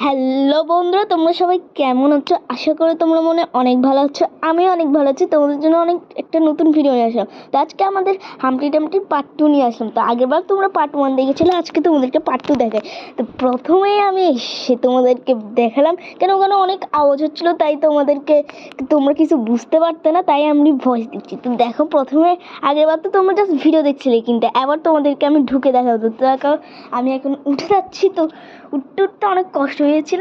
Hello বন্ধুরা, তোমরা সবাই কেমন আছো? আশা করি তোমরা মনে অনেক ভালো আছো আমি অনেক ভালো আছি। তোমাদের জন্য অনেক একটা নতুন ভিডিও নিয়ে আসলাম। তো আজকে আমাদের হামটি টামটি পার্ট টু নিয়ে আসলাম। তো আগেরবার তোমরা পার্ট ওয়ান দেখেছিলে, আজকে তোমাদেরকে পার্ট টু দেখাই। তো প্রথমেই আমি এসে তোমাদেরকে দেখালাম, কেন ওখানে অনেক আওয়াজ হচ্ছিল, তাই তোমাদেরকে তোমরা কিছু বুঝতে পারতে না, তাই আমি ভয়েস দিচ্ছি। তো দেখো, প্রথমে আগেরবার তো তোমরা জাস্ট ভিডিও দেখছিলে কিন্তু এবার তোমাদেরকে আমি ঢুকে দেখাবো। তো দেখো, আমি এখন উঠে যাচ্ছি, তো উঠতে উঠতে অনেক কষ্ট হয়েছিল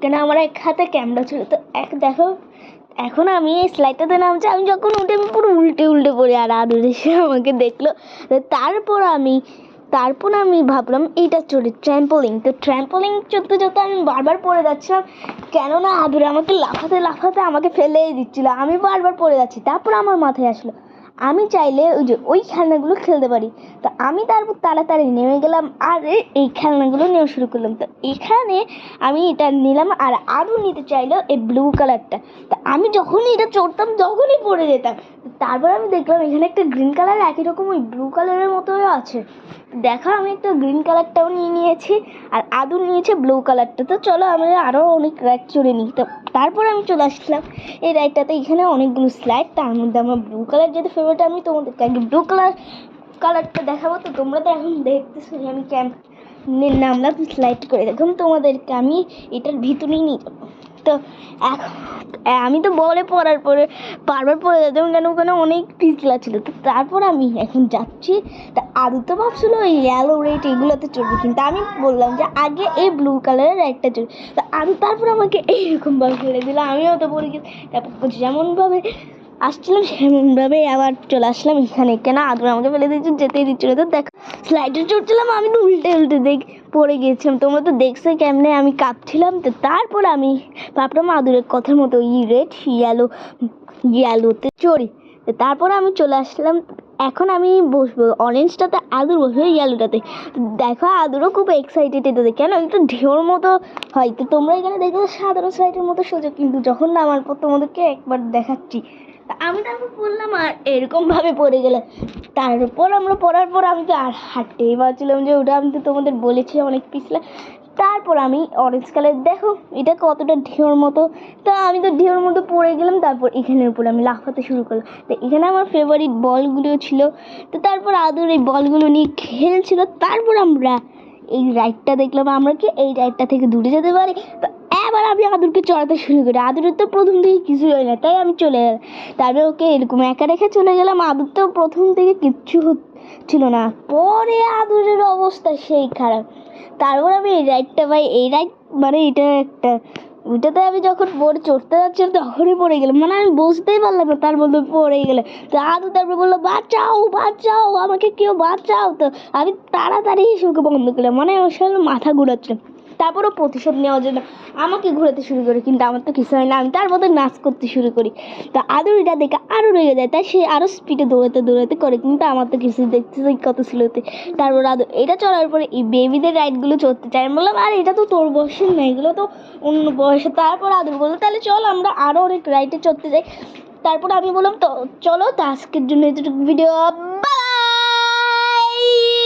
কেন আমার এক হাতে ক্যামেরা ছিল? তো এক দেখো, এখন আমি এই স্লাইডটাতে নামছি, আমি যখন উঠে আমি পুরো উল্টে উল্টে পড়ি, আর আদুর এসে আমাকে দেখল। তারপর আমি তারপর আমি ভাবলাম, এইটা চড়ি ট্র্যাম্পলিং তো ট্র্যাম্পলিং চড়তে চড়তে আমি বারবার পড়ে যাচ্ছিলাম, কেননা আদুরে আমাকে লাফাতে লাফাতে আমাকে ফেলেই দিচ্ছিল। আমি বারবার পড়ে যাচ্ছি, তারপর আমার মাথায় আসলো আমি চাইলে ওই যে ওই খেলনাগুলো খেলতে পারি। তো আমি তারপর তাড়াতাড়ি নেমে গেলাম আর এই খেলনাগুলো নেওয়া শুরু করলাম। তো এখানে আমি এটা নিলাম আর আরও নিতে চাইলো এই ব্লু কালারটা তো আমি যখনই এটা চড়তাম, তখনই পড়ে যেতাম। তারপর আমি দেখলাম এখানে একটা গ্রিন কালার একই রকম ওই ব্লু কালারের মতোই আছে। দেখো আমি একটা গ্রিন কালারটাও নিয়ে নিয়েছি আর আদু নিয়েছে ব্লু কালারটা তো চলো আমি আরও অনেক রাইড চড়ে নিই। তো তারপর আমি চলে আসলাম। এই রাইডটাতে এখানে অনেকগুলো স্লাইড তার মধ্যে আমার ব্লু কালার ফেভারিট আমি তোমাদেরকে আগে ব্লু কালার কালারটা দেখাবো তো তোমরা তো এখন দেখতেছো যে আমি ক্যাম্প নামলাম স্লাইড করে দেখুন তোমাদেরকে আমি এটার ভিতরেই নিয়ে যাব। তো এখন আমি তো বলে পড়ার পরে বারবার পড়ে যেতাম কেন ওখানে অনেক পিছলা ছিল। তো তারপর আমি এখন যাচ্ছি। তা আদু তো ভাবছিল এই ইয়েলো রেড এগুলোতে চড়বে, কিন্তু আমি বললাম যে আগে এই ব্লু কালারের একটা চড়বে। তো আদু তারপর আমাকে এইরকমভাবে ফেলে দিল, আমিও তো গেছি। তারপর যেমনভাবে আসছিলাম সেমনভাবে আবার চলে আসলাম এখানে। কেন? আদর আমাকে ফেলে দিচ্ছে যেতেই দিচ্ছিল তো দেখ স্লাইডে চড়ছিলাম, আমি তো উল্টে উল্টে দেখ, পড়ে গিয়েছিলাম তোমরা তো দেখছ কেমনে আমি কাঁপছিলাম। তো তারপর আমি ভাবলাম, আদুরের কথার মতো, ই রেড ইয়ালো ইয়ালোতে চড়ি। তারপর আমি চলে আসলাম। এখন আমি বসবো অরেঞ্জটাতে আদুর বসবে ইয়েলোটাতে দেখো, আদুরও খুব এক্সাইটেড এটাতে কেন? একটু ঢেউর মতো হয়। তো তোমরা এখানে দেখো সাধারণ স্লাইডের মতো সোজা। কিন্তু যখন নামার পর তোমাদেরকে একবার দেখাচ্ছি। আমি তারপর পড়লাম আর এরকমভাবে পড়ে গেলাম তারপর আমরা পড়ার পর আমি তো আর হাঁটতেই পারছিলাম যে, ওটা আমি তো তোমাদের বলেছি অনেক পিছলা। তারপর আমি অরেঞ্জ কালার দেখো, এটা কতটা ঢেউর মতো। তা আমি তো ঢেউর মতো পড়ে গেলাম, তারপর এখানের উপর আমি লাফাতে শুরু করলাম। তো এখানে আমার ফেভারিট বলগুলো ছিল। তো তারপর আদুর এই বলগুলো নিয়ে খেলছিল। তারপর আমরা এই রাইডটা দেখলাম, আমরা কি এই রাইডটা থেকে দূরে যেতে পারি? তো এবার আমি আদুরকে চড়াতে শুরু করি। আদুরের তো প্রথম থেকে কিছুই হয় না, তাই আমি চলে গেলাম। তারপরে ওকে এরকম একা রেখে চলে গেলাম। আদুর তো প্রথম থেকে কিচ্ছু হচ্ছিল না। পরে আদুরের অবস্থা সেই খারাপ। তারপর আমি এই রাইডটা পাই এই রাইড মানে এটা একটা, ওইটাতে আমি যখন পড়ে চড়তে যাচ্ছিলাম, তখনই পড়ে গেলাম। মানে আমি বুঝতেই পারলাম না, তার মধ্যে পড়ে গেলে তো আদু তারপর বলল, বাঁচাও বাঁচাও, আমাকে কেউ বাঁচাও তো। আমি তাড়াতাড়ি ওকে বন্ধ করলাম। মানে ওর সঙ্গে মাথা ঘুরাচ্ছিলাম। তারপরও প্রতিশোধ নেওয়ার জন্য আমাকে ঘোরাতে শুরু করে, কিন্তু আমার তো কিছু হয় না। আমি তার মধ্যে নাচ করতে শুরু করি। তো আদুর এটা দেখে আরও রেগে যায়। তাই সে আরও স্পিডে দৌড়াতে দৌড়াতে করে, কিন্তু আমার তো কিছু দেখতে চাই কত স্লোতে তারপর আদু, এটা চড়ার পরে এই বেবিদের রাইডগুলো চড়তে চাই আমি বললাম, আর, এটা তো তোর বয়সের না, এগুলো তো অন্য বয়সে তারপর আদুর বলল, তাহলে চল, আমরা আরও অনেক রাইডে চড়তে যাই। তারপর আমি বললাম, তো চলো, তো আজকের জন্য এতটুকু ভিডিও